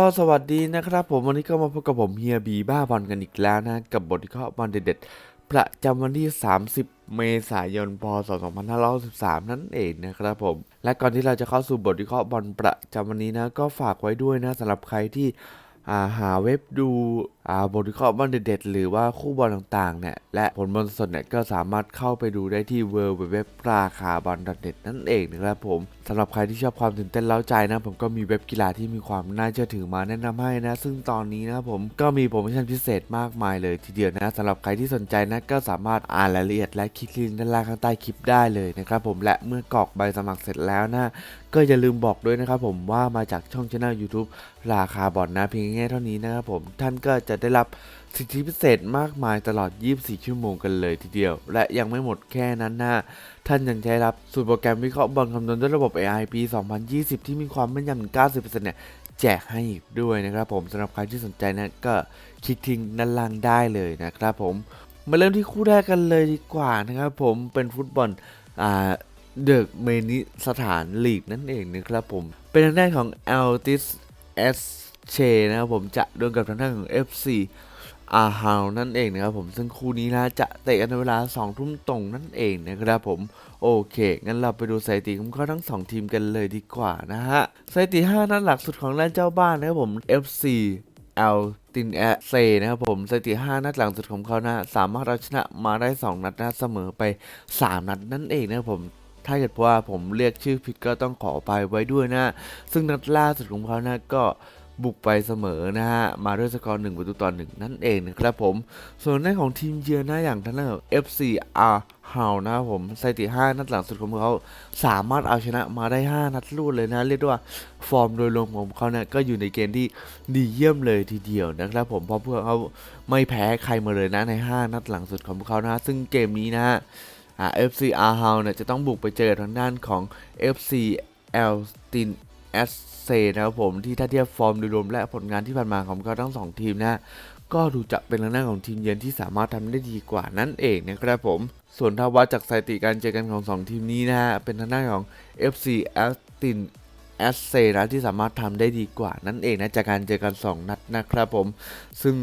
ก็สวัสดีนะครับผมวันนี้ก็มาพบกับผมเฮียบีบ้าบอลกันอีกแล้วนะ กับบทวิเคราะห์บอลเด็ดๆประจำวันที่ 30 เมษายนพศ2563นั่นเองนะครับผม และก่อนที่เราจะเข้าสู่บทวิเคราะห์บอลประจำวันนี้นะ ก็ฝากไว้ด้วยนะสำหรับใครที่าหาเว็บดู บทวิเคราะห์บอลเด็ดๆ หรือว่าคู่บอลต่างๆ เนี่ย และผลบอลสดเนี่ย ก็สามารถเข้าไปดูได้ที่ w w w ราคาบอลเด็ดนั่นเองนะครับผมสำหรับใครที่ชอบความตื่นเต้นเล้าใจนะ ผมก็มีเว็บกีฬาที่มีความน่าเชื่อถือมาแนะนำให้นะ ซึ่งตอนนี้นะผมก็มีโปรโมชั่นพิเศษมากมายเลยทีเดียวนะสำหรับใครที่สนใจนะก็สามารถอ่านรายละเอียดและคลิกลิงก์ด้านล่างข้างใต้คลิปได้เลยนะครับผมและเมื่อกรอกใบสมัครเสร็จแล้วนะก็อย่าลืมบอกด้วยนะครับผมว่ามาจากช่องช anel YouTube ราคาบอลนะเพียงแค่เท่านี้นะครับผมท่านก็จะได้รับสิทธิพิเศษมากมายตลอด 24 ชั่วโมงกันเลยทีเดียว และยังไม่หมดแค่นั้นนะท่านยังได้รับสูตรโปรแกรมวิเคราะห์บอลคำนวณด้วยระบบ AI ปี 2020 ที่มีความแม่นยำถึง90%เนี่ยแจกให้อีกด้วยนะครับผมสำหรับใครที่สนใจนะก็คลิกทิ้งด้านล่างได้เลยนะครับผมมาเริ่มที่คู่แรกกันเลยดีกว่านะครับผมเป็นฟุตบอลอ่าเดอะเมนิสถานลีกนั่นเองนะครับผม เป็นทางด้านของเอลติสเอส เชนะครับผมจะดวลกับทางด้านของ FC อาฮาวนั่นเองนะครับผมซึ่งคู่นี้นะจะเตะกันในเวลา2ทุ่มตรงนั่นเองนะครับผมโอเคงั้นเราไปดูสถิติของเขาทั้ง 2 ทีมกันเลยดีกว่านะฮะสถิติ 5 นัดหลักสุดของด้านเจ้าบ้านนะครับผม FC เอลตินแอเซนะครับผมสถิติ 5 นัดหลังสุดของเขานะสามารถเอาชนะมาได้ 2 นัดนะเสมอไป 3 นัดนั่นเองนะครับผมถ้าเกิดว่าผมเรียกชื่อผิดก็ต้องขออภัยไว้ด้วยนะ ซึ่งนัดล่าสุดของเขานะก็ บุกไปเสมอนะฮะ มาด้วยสกอร์1ประตูต่อ1นั่นเองนะครับผม ส่วนในของทีมเยือนนะอย่างทางด้านของ FC R ฮาวนะครับผมสถิติ5นัดหลังสุดของเขาสามารถเอาชนะมาได้ 5 นัดรวดเลยนะ เรียกได้ว่าฟอร์มโดยรวมของเขาเนี่ยก็อยู่ในเกณฑ์ที่ดีเยี่ยมเลยทีเดียวนะครับผมเพราะพวกเขาไม่แพ้ใครมาเลยนะใน 5 นัดหลังสุดของพวกเขานะซึ่งเกมนี้นะฮะอ่า FC a r h o u เนี่ยจะต้องบุกไปเจอทางด้านของ FC e l t i n s c นะครับผมที่ถ้าเทียบฟอร์มโดยรวมและผลงานที่ผ่านมาของเขาทั้งสองทีมนะก็ดูจะเป็นทางด้านของทีมเยือนที่สามารถทำได้ดีกว่านั่นเองนะครับผม ส่วนถ้าวัดจากสถิติการเจอกันของสองทีมนี้นะฮะเป็นทางด้านของ FC e l t i n s c นะที่สามารถทำได้ดีกว่านั่นเองนะจากการเจอกัน 2 นัดนะครับผม ซึ่ง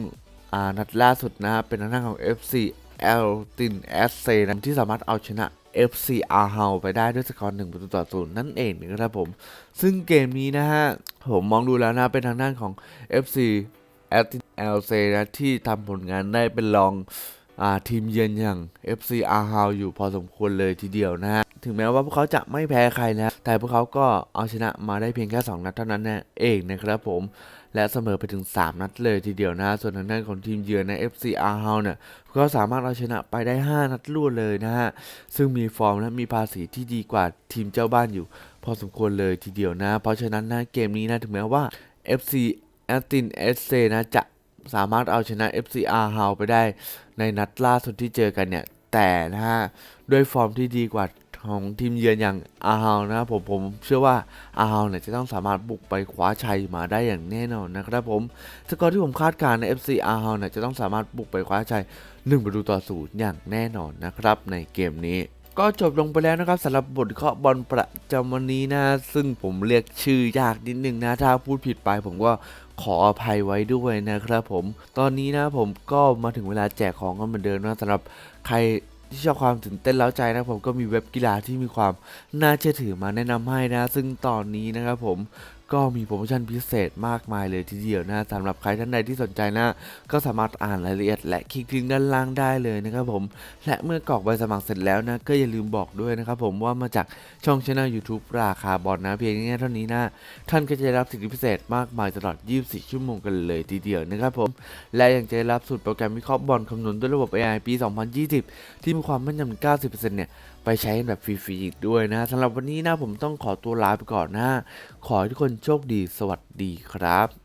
นัดล่าสุดนะเป็นทางด้านของ FC เอลตินแอสเซนะที่สามารถเอาชนะ FC a r h o u ไปได้ด้วยสกอร์หนึ่งประตูต่อศูนย์นั่นเองนะครับผม ซึ่งเกมนี้นะฮะ ผมมองดูแล้วนะ เป็นทางด้านของ FC a t l c นะที่ทำผลงานได้เป็นรองอทีมเยือนอย่าง FC a r h o u อยู่พอสมควรเลยทีเดียวนะฮะ ถึงแม้ว่าพวกเขาจะไม่แพ้ใครนะแต่พวกเขาก็เอาชนะมาได้เพียงแค่ 2 นัดเท่านั้นนะเองนะครับผมและเสมอไปถึง 3 นัดเลยทีเดียวนะ ส่วนทางด้านของทีมเยือนใน FC a r h o u เนี่ยก็สามารถเอาชนะไปได้ 5 นัดรวดเลยนะฮะ ซึ่งมีฟอร์มและมีภาษีที่ดีกว่าทีมเจ้าบ้านอยู่ พอสมควรเลยทีเดียวนะ เพราะฉะนั้นนะเกมนี้นะถึงแม้ว่า FC a t i n SC นะจะสามารถเอาชนะ FC a r h o u ไปได้ในนัดล่าสุดที่เจอกันเนี่ย แต่นะฮะ ด้วยฟอร์มที่ดีกว่า ของทีมเยือนอย่างอาฮาวนะครับผมผมเชื่อว่าอาฮาวเนี่ยจะต้องสามารถบุกไปคว้าชัยมาได้อย่างแน่นอนนะครับผมสกอร์ที่ผมคาดการณ์ใน FC อาฮาวเนี่ยจะต้องสามารถบุกไปคว้าชัย1ประตูต่อศูนย์อย่างแน่นอนนะครับในเกมนี้ก็จบลงไปแล้วนะครับสำหรับบทเคาะบอลประจำวันนี้นะ ซึ่งผมเรียกชื่อยากนิดนึงนะ ถ้าพูดผิดไปผมก็ขออภัยไว้ด้วยนะครับผม ตอนนี้นะผมก็มาถึงเวลาแจกของกันเหมือนเดิมนะสำหรับใคร ที่ชอบความตื่นเต้นเล้าใจนะผมก็มีเว็บกีฬาที่มีความน่าเชื่อถือมาแนะนำให้นะ ซึ่งตอนนี้นะครับผมก็มีโปรโมชั่นพิเศษมากมายเลยทีเดียวนะสำหรับใครท่านใดที่สนใจนะ ก็สามารถอ่านรายละเอียดและคลิกลิงก์ด้านล่างได้เลยนะครับผม และเมื่อกรอกใบสมัครเสร็จแล้วนะ ก็อย่าลืมบอกด้วยนะครับผมว่ามาจากช่องช anel YouTube ราคาบอลนะเพียงแค่เท่านี้นะ ท่านก็จะได้รับสิทธิพิเศษมากมายตลอด 24 ชั่วโมงกันเลยทีเดียวนะครับผม และยังจะได้รับสูตรโปรแกรมวิเคราะห์บอลคำนวณด้วยระบบ AI ปี 2020 ที่มีความแม่นยำ 90%เนี่ยไปใช้แบบฟรีๆอีกด้วยนะสำหรับวันนี้นะผมต้องขอตัวลาไปก่อนนะขอให้ทุกคนโชคดีสวัสดีครับ